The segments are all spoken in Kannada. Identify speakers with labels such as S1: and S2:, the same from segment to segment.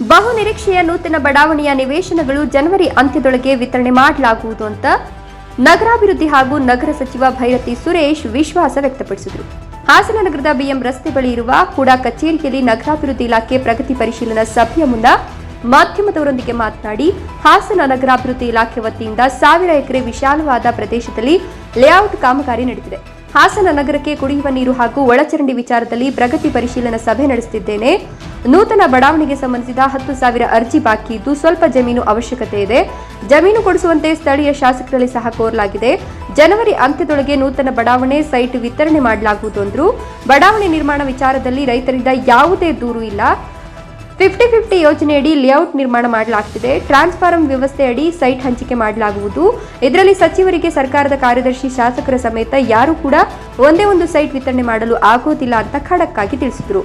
S1: ಬಹು ನಿರೀಕ್ಷೆಯ ನೂತನ ಬಡಾವಣೆಯ ನಿವೇಶನಗಳು ಜನವರಿ ಅಂತ್ಯದೊಳಗೆ ವಿತರಣೆ ಮಾಡಲಾಗುವುದು ಅಂತ ನಗರಾಭಿವೃದ್ಧಿ ಹಾಗೂ ನಗರ ಸಚಿವ ಭೈರತಿ ಸುರೇಶ್ ವಿಶ್ವಾಸ ವ್ಯಕ್ತಪಡಿಸಿದರು. ಹಾಸನ ನಗರದ ಬಿಎಂ ರಸ್ತೆ ಬಳಿ ಇರುವ ಕೂಡ ಕಚೇರಿಯಲ್ಲಿ ನಗರಾಭಿವೃದ್ಧಿ ಇಲಾಖೆ ಪ್ರಗತಿ ಪರಿಶೀಲನಾ ಸಭೆಯ ಮುನ್ನ ಮಾಧ್ಯಮದವರೊಂದಿಗೆ ಮಾತನಾಡಿ, ಹಾಸನ ನಗರಾಭಿವೃದ್ಧಿ ಇಲಾಖೆ ವತಿಯಿಂದ ಸಾವಿರ ಎಕರೆ ವಿಶಾಲವಾದ ಪ್ರದೇಶದಲ್ಲಿ ಲೇಔಟ್ ಕಾಮಗಾರಿ ನಡೆದಿದೆ. ಹಾಸನ ನಗರಕ್ಕೆ ಕುಡಿಯುವ ನೀರು ಹಾಗೂ ಒಳಚರಂಡಿ ವಿಚಾರದಲ್ಲಿ ಪ್ರಗತಿ ಪರಿಶೀಲನಾ ಸಭೆ ನಡೆಸುತ್ತಿದ್ದೇನೆ. ನೂತನ ಬಡಾವಣೆಗೆ ಸಂಬಂಧಿಸಿದ ಹತ್ತು ಸಾವಿರ ಅರ್ಜಿ ಬಾಕಿ ಇದ್ದು ಸ್ವಲ್ಪ ಜಮೀನು ಅವಶ್ಯಕತೆ ಇದೆ. ಜಮೀನು ಕೊಡಿಸುವಂತೆ ಸ್ಥಳೀಯ ಶಾಸಕರಲ್ಲಿ ಸಹ ಕೋರಲಾಗಿದೆ. ಜನವರಿ ಅಂತ್ಯದೊಳಗೆ ನೂತನ ಬಡಾವಣೆ ಸೈಟ್ ವಿತರಣೆ ಮಾಡಲಾಗುವುದು ಬಡಾವಣೆ ನಿರ್ಮಾಣ ವಿಚಾರದಲ್ಲಿ ರೈತರಿಂದ ಯಾವುದೇ ದೂರು ಇಲ್ಲ. ಫಿಫ್ಟಿ ಫಿಫ್ಟಿ ಯೋಜನೆಯಡಿ ಲೇಔಟ್ ನಿರ್ಮಾಣ ಮಾಡಲಾಗ್ತಿದೆ. ಟ್ರಾನ್ಸ್ಫಾರಂ ವ್ಯವಸ್ಥೆಯಡಿ ಸೈಟ್ ಹಂಚಿಕೆ ಮಾಡಲಾಗುವುದು. ಇದರಲ್ಲಿ ಸಚಿವರಿಗೆ ಸರ್ಕಾರದ ಕಾರ್ಯದರ್ಶಿ ಶಾಸಕರ ಸಮೇತ ಯಾರೂ ಕೂಡ ಒಂದೇ ಒಂದು ಸೈಟ್ ವಿತರಣೆ ಮಾಡಲು ಆಗೋದಿಲ್ಲ ಅಂತ ಖಡಕ್ಕಾಗಿ ತಿಳಿಸಿದರು.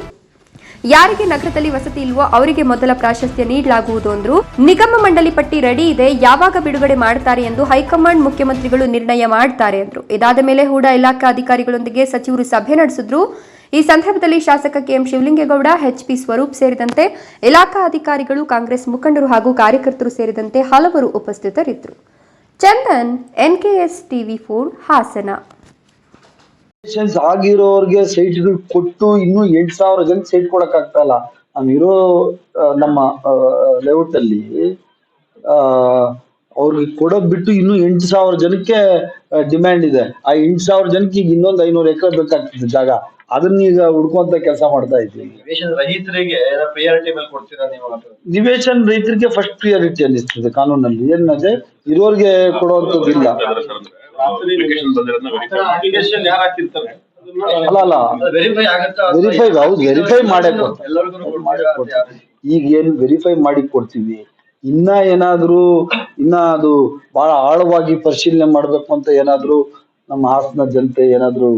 S1: ಯಾರಿಗೆ ನಗರದಲ್ಲಿ ವಸತಿ ಇಲ್ವೋ ಅವರಿಗೆ ಮೊದಲ ಪ್ರಾಶಸ್ತ್ಯ ನೀಡಲಾಗುವುದು ಅಂದ್ರು. ನಿಗಮ ಮಂಡಳಿ ಪಟ್ಟಿ ರೆಡಿ ಇದೆ, ಯಾವಾಗ ಬಿಡುಗಡೆ ಮಾಡ್ತಾರೆ ಎಂದು ಹೈಕಮಾಂಡ್ ಮುಖ್ಯಮಂತ್ರಿಗಳು ನಿರ್ಣಯ ಮಾಡ್ತಾರೆ ಅಂದ್ರು. ಇದಾದ ಮೇಲೆ ಹೂಡಾ ಇಲಾಖಾ ಅಧಿಕಾರಿಗಳೊಂದಿಗೆ ಸಚಿವರು ಸಭೆ ನಡೆಸಿದ್ರು. ಈ ಸಂದರ್ಭದಲ್ಲಿ ಶಾಸಕ ಕೆಎಂ ಶಿವಲಿಂಗೇಗೌಡ ಎಚ್ಪಿ ಸ್ವರೂಪ್ ಸೇರಿದಂತೆ ಇಲಾಖಾ ಅಧಿಕಾರಿಗಳು, ಕಾಂಗ್ರೆಸ್ ಮುಖಂಡರು ಹಾಗೂ ಕಾರ್ಯಕರ್ತರು ಸೇರಿದಂತೆ ಹಲವರು ಉಪಸ್ಥಿತರಿದ್ದರು. Chandan, NKS TV four, Hassan.
S2: ಆಗಿರೋರ್ಗೆ site ಕೊಟ್ಟು ಇನ್ನೂ ಎಂಟ್ ಸಾವಿರ ಜನ ಸೈಟ್ ಕೊಡಕ್ ಆಗ್ತಲ್ಲ ನಾವಿರೋ ನಮ್ಮ ಲೇಔಟ್ ಅಲ್ಲಿ ಅವ್ರಿಗೆ ಕೊಡೋದ್ ಬಿಟ್ಟು ಇನ್ನು ಎಂಟು ಸಾವಿರ ಜನಕ್ಕೆ ಡಿಮ್ಯಾಂಡ್ ಇದೆ. ಆ ಎಂಟು ಸಾವಿರ ಜನಕ್ಕೆ ಈಗ ಇನ್ನೊಂದು ಐನೂರು ಎಕರೆ ಬೇಕಾಗ್ತದೆ ಜಾಗ. ಅದನ್ನ ಈಗ ಹುಡ್ಕೊಂತ ಕೆಲಸ ಮಾಡ್ತಾ ಇದ್ದೀವಿ.
S3: ನಿವೇಶನ ರಹಿತರಿಗೆ ಪ್ರಿಯಾರಿಟಿ ಮೇಲೆ ಕೊಡ್ತೀರಾ ನೀವು?
S2: ನಿವೇಶನ್ ರೈತರಿಗೆ ಫಸ್ಟ್ ಪ್ರಿಯಾರಿಟಿ ಅನ್ನಿಸ್ತದೆ ಕಾನೂನಲ್ಲಿ. ಏನಂದ್ರೆ ಇರೋರಿಗೆ ಕೊಡುವಂತದ್ದು
S3: ಇಲ್ಲ. ಯಾರು ಹಾಕಿರ್ತಾರೆ?
S2: ಅಲ್ಲ ಅಲ್ಲ.
S3: ವೆರಿಫೈ ಆಗತ್ತಾ?
S2: ವೆರಿಫೈ ಹೌದು ವೆರಿಫೈ ಮಾಡಿ. ಈಗ ಏನ್ ವೆರಿಫೈ ಮಾಡಿ ಕೊಡ್ತೀವಿ? ಇನ್ನ ಏನಾದ್ರೂ ಇನ್ನ ಅದು ಬಹಳ ಆಳವಾಗಿ ಪರಿಶೀಲನೆ ಮಾಡ್ಬೇಕು ಅಂತ ಏನಾದ್ರೂ ನಮ್ಮ ಹಾಸನ ಜನತೆ ಏನಾದ್ರೂ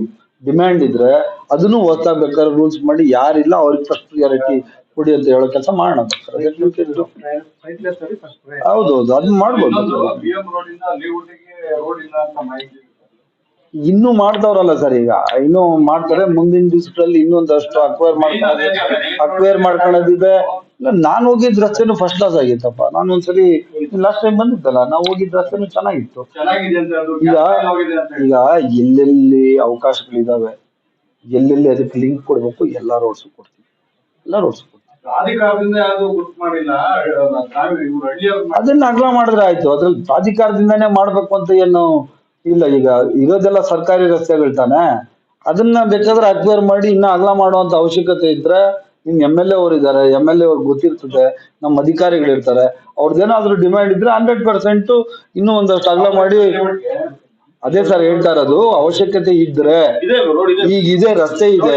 S2: ಡಿಮ್ಯಾಂಡ್ ಇದ್ರೆ ಅದನ್ನು ಓದ್ತಾ ಬೇಕಾದ್ರೆ ರೂಲ್ಸ್ ಮಾಡಿ ಯಾರಿಲ್ಲ ಅವ್ರಿಗೆ ಫಸ್ಟ್ ಪ್ರಿಯಾರಿಟಿ ಕೊಡಿ ಅಂತ ಹೇಳೋ ಕೆಲಸ ಮಾಡೋಣ ಹೌದೌದು ಹೌದು ಹೌದು ಅದನ್ನ ಮಾಡ್ಬೋದು. ಇನ್ನೂ ಮಾಡ್ತಾವ್ರಲ್ಲ ಸರ್ ಈಗ. ಇನ್ನೂ ಮಾಡ್ತಾರೆ. ಮುಂದಿನ ದಿವಸಗಳಲ್ಲಿ ಇನ್ನೊಂದಷ್ಟು ಅಕ್ವೈರ್ ಮಾಡ್ಕೊಳ್ಳೋದು ಅಕ್ವೈರ್ ಮಾಡ್ಕೊಳ್ಳೋದಿದೆ ನಾನು ಹೋಗಿದ್ ರಸ್ತೆನು ಫಸ್ಟ್ ಕ್ಲಾಸ್ ಆಗಿತ್ತಪ್ಪ. ನಾನು ಒಂದ್ಸರಿ ಲಾಸ್ಟ್ ಟೈಮ್ ಬಂದಿದ್ದಲ್ಲ ನಾವು ಹೋಗಿದ್ ರಸ್ತೆನು ಚೆನ್ನಾಗಿತ್ತು. ಈಗ. ಈಗ ಎಲ್ಲೆಲ್ಲಿ ಅವಕಾಶಗಳಿದಾವೆ ಎಲ್ಲೆಲ್ಲಿ ಅದಕ್ಕೆ ಲಿಂಕ್ ಕೊಡ್ಬೇಕು ಎಲ್ಲಾ ರೋಡ್ಸ್ ಕೊಡ್ತೀವಿ. ಎಲ್ಲ ರೋಡ್ಸ್ ಅದನ್ನ ಅಗಲ ಮಾಡಿದ್ರೆ ಆಯ್ತು. ಅದ್ರಲ್ಲಿ ಪ್ರಾಧಿಕಾರದಿಂದಾನೇ ಮಾಡ್ಬೇಕು ಅಂತ ಏನು ಇಲ್ಲ ಈಗ ಇರೋದೆಲ್ಲ ಸರ್ಕಾರಿ ರಸ್ತೆಗಳು ತಾನೆ. ಅದನ್ನ ಬೇಕಾದ್ರೆ ಅಕ್ವೇರ್ ಮಾಡಿ ಇನ್ನ ಅಗಲ ಮಾಡುವಂತ ಅವಶ್ಯಕತೆ ಇದ್ರೆ ನಿಮ್ ಎಂ ಎಲ್ ಎ ಅವ್ರು ಇದಾರೆ ಎಂ ಎಲ್ ಎ ಅವ್ರಿಗೆ ಗೊತ್ತಿರ್ತದೆ ನಮ್ಮ ಅಧಿಕಾರಿಗಳು ಇರ್ತಾರೆ ಅವ್ರದ್ದೇನಾದ್ರೂ ಡಿಮ್ಯಾಂಡ್ ಇದ್ರೆ ಹಂಡ್ರೆಡ್ ಪರ್ಸೆಂಟ್ ಇನ್ನೂ ಒಂದಷ್ಟು ಅಗಲ ಮಾಡಿ ಅದೇ ಸರ್ ಹೇಳ್ತಾ ಇರೋದು ಅವಶ್ಯಕತೆ ಇದ್ರೆ
S3: ಇದೆ ರೋಡ್ ಇದೆ.
S2: ಈಗ ಇದೆ ರಸ್ತೆ ಇದೆ.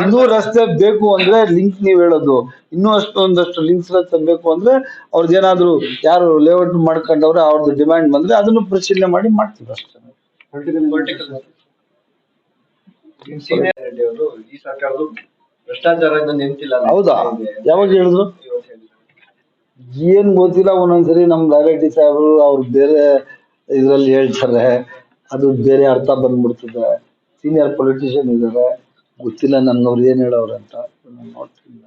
S2: ಇನ್ನೂ ರಸ್ತೆ ಬೇಕು ಅಂದ್ರೆ ಲಿಂಕ್ ನೀವ್ ಹೇಳೋದು. ಇನ್ನೂ ಅಷ್ಟು ಒಂದಷ್ಟು ಲಿಂಕ್ಸ್ ರಸ್ತೆ ಬೇಕು ಅಂದ್ರೆ ಅವ್ರದ್ದು ಏನಾದ್ರು ಯಾರು ಲೇಔಟ್ ಮಾಡ್ಕೊಂಡವ್ರೆ ಅವ್ರದ್ದು ಡಿಮ್ಯಾಂಡ್ ಬಂದ್ರೆ ಅದನ್ನು ಪರಿಶೀಲನೆ ಮಾಡಿ ಮಾಡ್ತೀವಿ ಅಷ್ಟೇ.
S3: ಸೀನಿಯರ್ ರೆಡ್ಡಿ ಅವರು ಈ ಸರ್ಕಾರದ್ದು ಭ್ರಷ್ಟಾಚಾರದಿಂದ ನಿಂತಿಲ್ಲ ಅಂತ
S2: ಹೌದಾ. ಯಾವಾಗ ಹೇಳಿದ್ರು?
S3: ಇವತ್ತು ಹೇಳಿದ್ರು.
S2: ಏನ್ ಗೊತ್ತಿಲ್ಲ ಒಂದೊಂದ್ಸರಿ ನಮ್ ಡೈರೆಕ್ಟಿ ಸಾಹೇಬರು ಅವ್ರು ಬೇರೆ ಇದ್ರಲ್ಲಿ ಹೇಳ್ತಾರೆ. ಅದು ಬೇರೆ ಅರ್ಥ ಬಂದ್ಬಿಡ್ತದೆ. ಸೀನಿಯರ್ ಪೊಲಿಟಿಷಿಯನ್ ಇದಾರೆ. ಗೊತ್ತಿಲ್ಲ ನನ್ನವ್ರು ಏನ್ ಹೇಳೋರು ಅಂತ. ನಾನ್ ನೋಡ್ತೀನಿ.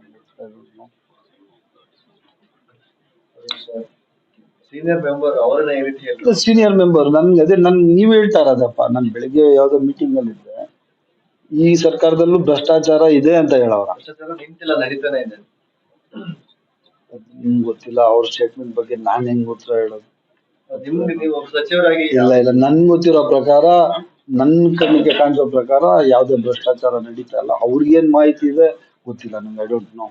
S3: ಸೀನಿಯರ್ ಮೆಂಬರ್ ಅವರನ್ನ ಈ ರೀತಿ ಹೇಳಿದ್ರು
S2: ಸೀನಿಯರ್ ಮೆಂಬರ್ ನನ್ಗೆ ಅದೇ ನನ್ ನೀವ್ ಹೇಳ್ತಾರದಪ್ಪ ನಾನು ಬೆಳಿಗ್ಗೆ ಯಾವ್ದೋ ಮೀಟಿಂಗ್ ಅಲ್ಲಿ ಈ ಸರ್ಕಾರದಲ್ಲೂ ಭ್ರಷ್ಟಾಚಾರ ಇದೆ ಅಂತ ಹೇಳವ್ರ.
S3: ನಡೀತಾನೆ ಇದೆ.
S2: ನಿಮ್ಗೆ ಗೊತ್ತಿಲ್ಲ ಅವ್ರ ಸ್ಟೇಟ್ಮೆಂಟ್ ಬಗ್ಗೆ ನಾನ್ ಹೆಂಗ್ ಉತ್ತರ ಹೇಳೋದು? ಇಲ್ಲ ಇಲ್ಲ ನನ್ ಗೊತ್ತಿರೋ ಪ್ರಕಾರ ನನ್ ಕಣ್ಣಿಗೆ ಕಾಣಿಸೋ ಪ್ರಕಾರ ಯಾವ್ದೇ ಭ್ರಷ್ಟಾಚಾರ ನಡೀತಾ ಇಲ್ಲ. ಅವ್ರಿಗೇನ್ ಮಾಹಿತಿ ಇದೆ? ಗೊತ್ತಿಲ್ಲ ನಂಗೆ ಐ ಡೋಂಟ್ ನೋ